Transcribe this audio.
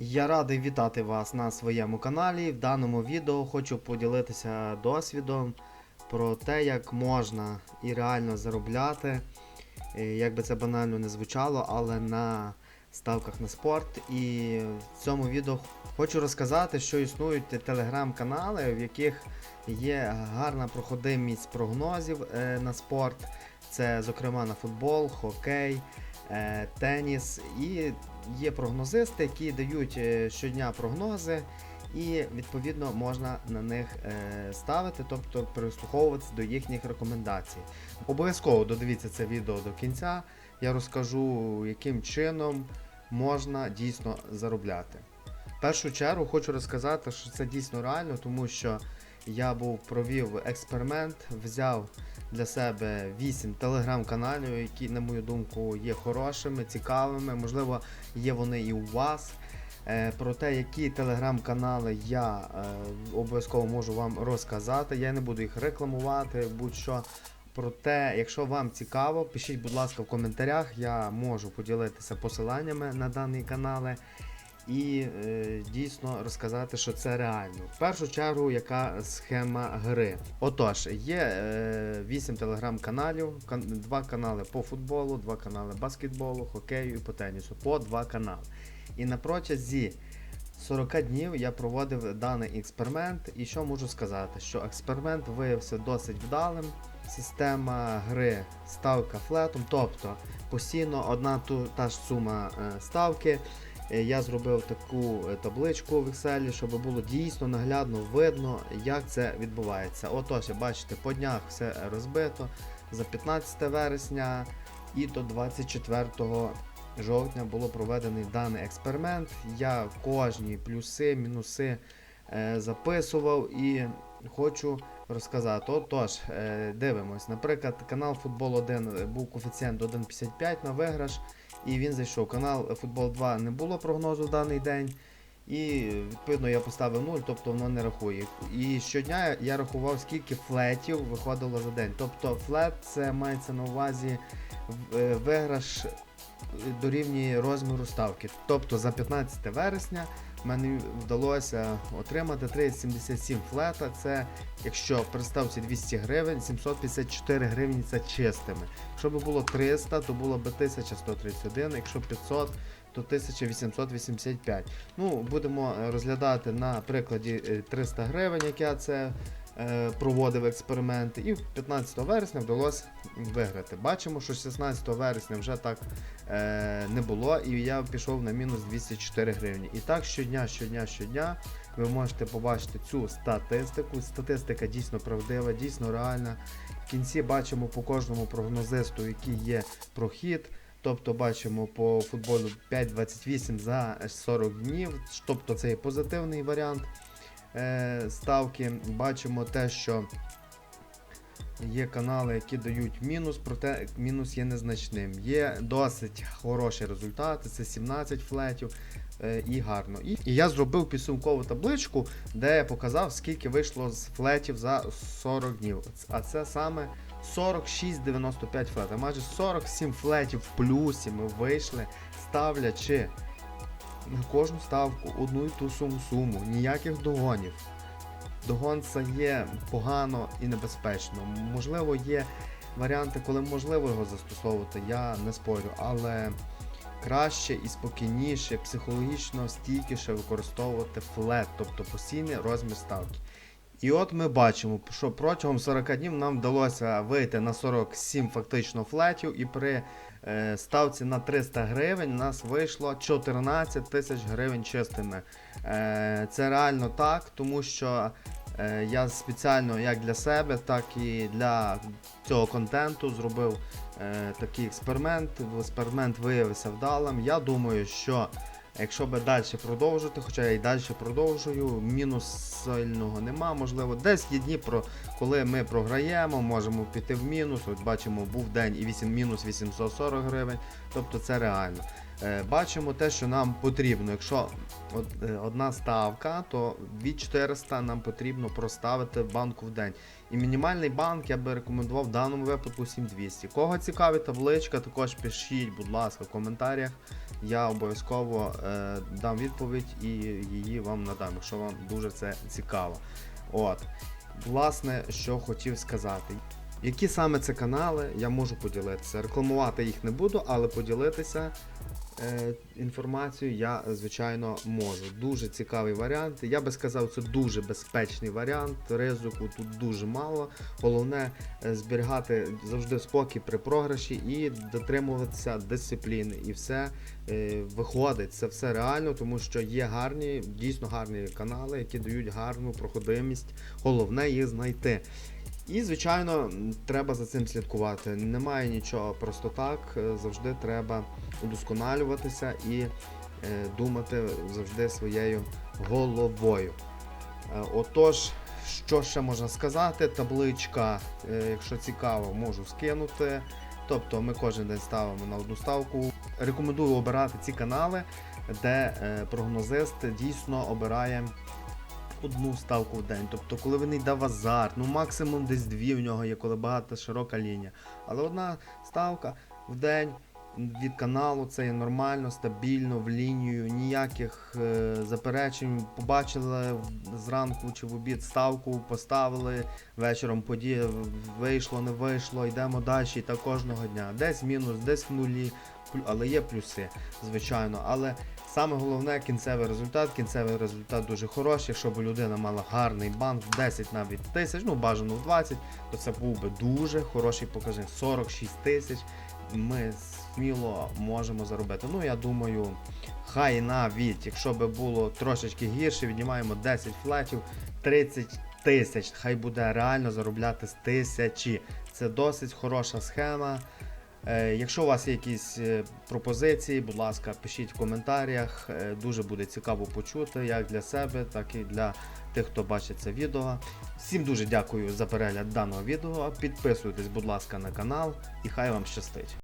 Я радий вітати вас на своєму каналі. В даному відео хочу поділитися досвідом про те, як можна і реально заробляти, е, як би це банально не звучало, але на ставках на спорт. І в цьому відео хочу розказати, що існують телеграм-канали, в яких є гарна проходимість прогнозів е, на спорт. Це, зокрема, на футбол, хокей, е, теніс. І є прогнозисти, які дають е, щодня прогнози, і відповідно можна на них е, ставити, тобто прислуховуватися до їхніх рекомендацій. Обов'язково додивіться це відео до кінця. Я розкажу, яким чином можна дійсно заробляти. В першу чергу хочу розказати, що це дійсно реально, тому що я був провів експеримент, взяв для себе 8 телеграм-каналів, які, на мою думку, є хорошими, цікавими. Можливо, є вони і у вас. Е, Про те, які телеграм-канали я е, обов'язково можу вам розказати. Я не буду їх рекламувати, будь-що. Проте, якщо вам цікаво, пишіть, будь ласка, в коментарях. Я можу поділитися посиланнями на дані канали і е, дійсно розказати, що це реально. В першу чергу, яка схема гри. Отож, є е, 8 телеграм-каналів, кан- два канали по футболу, два канали баскетболу, хокею і по тенісу. По два канали. І на протязі 40 днів я проводив даний експеримент, і що можу сказати, що експеримент виявився досить вдалим. Система гри ставка флетом, тобто постійно одна ту та ж сума е, ставки. Е, Я зробив таку е, табличку в Excel, щоб було дійсно наглядно видно, як це відбувається. Отож, бачите, по днях все розбито за 15 вересня і до 24 жовтня було проведений даний експеримент. Я кожні плюси, мінуси е, записував і хочу розказати. Отож, дивимось. Наприклад, канал Футбол 1 був коефіцієнт 1,55 на виграш, і він зайшов. Канал Футбол 2 не було прогнозу в даний день. І відповідно я поставив 0, тобто воно не рахує. І щодня я рахував, скільки флетів виходило за день. Тобто флет це мається на увазі е, виграш дорівнює розміру ставки. Тобто за 15 вересня мені вдалося отримати 3,77 флета. Це якщо при ставці 200 гривень, 754 гривні це чистими. Якщо б було 300, то було б 1131, якщо 500, то 1885. Ну, будемо е, розглядати на прикладі е, 300 гривень, як це е, проводив експеримент, і 15 вересня вдалося виграти. Бачимо, що 16 вересня вже так е, не було, і я пішов на мінус 204 гривні. І так щодня, щодня, щодня ви можете побачити цю статистику. Статистика дійсно правдива, дійсно реальна. В кінці бачимо по кожному прогнозисту, який є прохід. Тобто бачимо по футболу 5.28 за 40 днів, тобто це є позитивний варіант е, ставки. Бачимо те, що є канали, які дають мінус, проте мінус є незначним. Є досить хороші результати, це 17 флетів е, і гарно. І, я зробив підсумкову табличку, де я показав, скільки вийшло з флетів за 40 днів. А це саме 46,95 флета. Майже 47 флетів в плюсі ми вийшли, ставлячи на кожну ставку одну і ту суму суму, ніяких догонів. Догон це є погано і небезпечно. Можливо, є варіанти, коли можливо його застосовувати, я не спорю, але краще і спокійніше, психологічно стійкіше використовувати флет, тобто постійний розмір ставки. І от ми бачимо, що протягом 40 днів нам вдалося вийти на 47 фактично флетів, і при е, ставці на 300 гривень у нас вийшло 14 тисяч гривень чистими. Е, це реально так, тому що е, я спеціально як для себе, так і для цього контенту зробив такий експеримент. Експеримент виявився вдалим. Я думаю, що Якщо би далі продовжити, хоча я і далі продовжую, мінус сильного нема. Можливо, десь є дні, про, коли ми програємо, можемо піти в мінус. От бачимо, був день і 8 мінус 840 гривень, тобто це реально. Е, бачимо те, що нам потрібно. Якщо е, одна ставка, то від 400 нам потрібно проставити банку в день. І мінімальний банк я би рекомендував в даному випадку 7200. Кого цікавить табличка, також пишіть, будь ласка, в коментарях. Я обов'язково е, дам відповідь і її вам надам, якщо вам дуже це цікаво. От. Власне, що хотів сказати. Які саме це канали, я можу поділитися. Рекламувати їх не буду, але поділитися е, інформацією я, звичайно, можу. Дуже цікавий варіант. Я би сказав, це дуже безпечний варіант. Ризику тут дуже мало. Головне е, зберігати завжди спокій при програші і дотримуватися дисципліни. І все е, виходить. Це все реально, тому що є гарні, дійсно гарні канали, які дають гарну проходимість. Головне їх знайти. І, звичайно, треба за цим слідкувати. Немає нічого просто так. е, Завжди треба удосконалюватися і е, думати завжди своєю головою. Е, Отож, що ще можна сказати? Табличка, якщо цікаво, можу скинути. Тобто ми кожен день ставимо на одну ставку. Рекомендую обирати ці канали, де прогнозист дійсно обирає одну ставку в день. Тобто, коли він йде в азарт, ну максимум десь дві в нього є, коли багата широка лінія. Але одна ставка в день від каналу це є нормально, стабільно, в лінію, ніяких е, заперечень. Побачили зранку чи в обід ставку, поставили вечором подія вийшло, не вийшло, йдемо далі і так кожного дня. Десь мінус, десь в нулі, але є плюси, звичайно. Але Саме головне кінцевий результат. Кінцевий результат дуже хороший. Якщо б людина мала гарний банк 10 навіть тисяч, ну бажано в 20, то це був би дуже хороший показник. 46 тисяч ми сміло можемо заробити. Ну я думаю, хай навіть, якщо би було трошечки гірше, віднімаємо 10 флетів, 30 тисяч. Хай буде реально заробляти з тисячі. Це досить хороша схема. Е, Якщо у вас є якісь е, пропозиції, будь ласка, пишіть в коментарях. Е, Дуже буде цікаво почути як для себе, так і для тих, хто бачить це відео. Всім дуже дякую за перегляд даного відео. Підписуйтесь, будь ласка, на канал і хай вам щастить.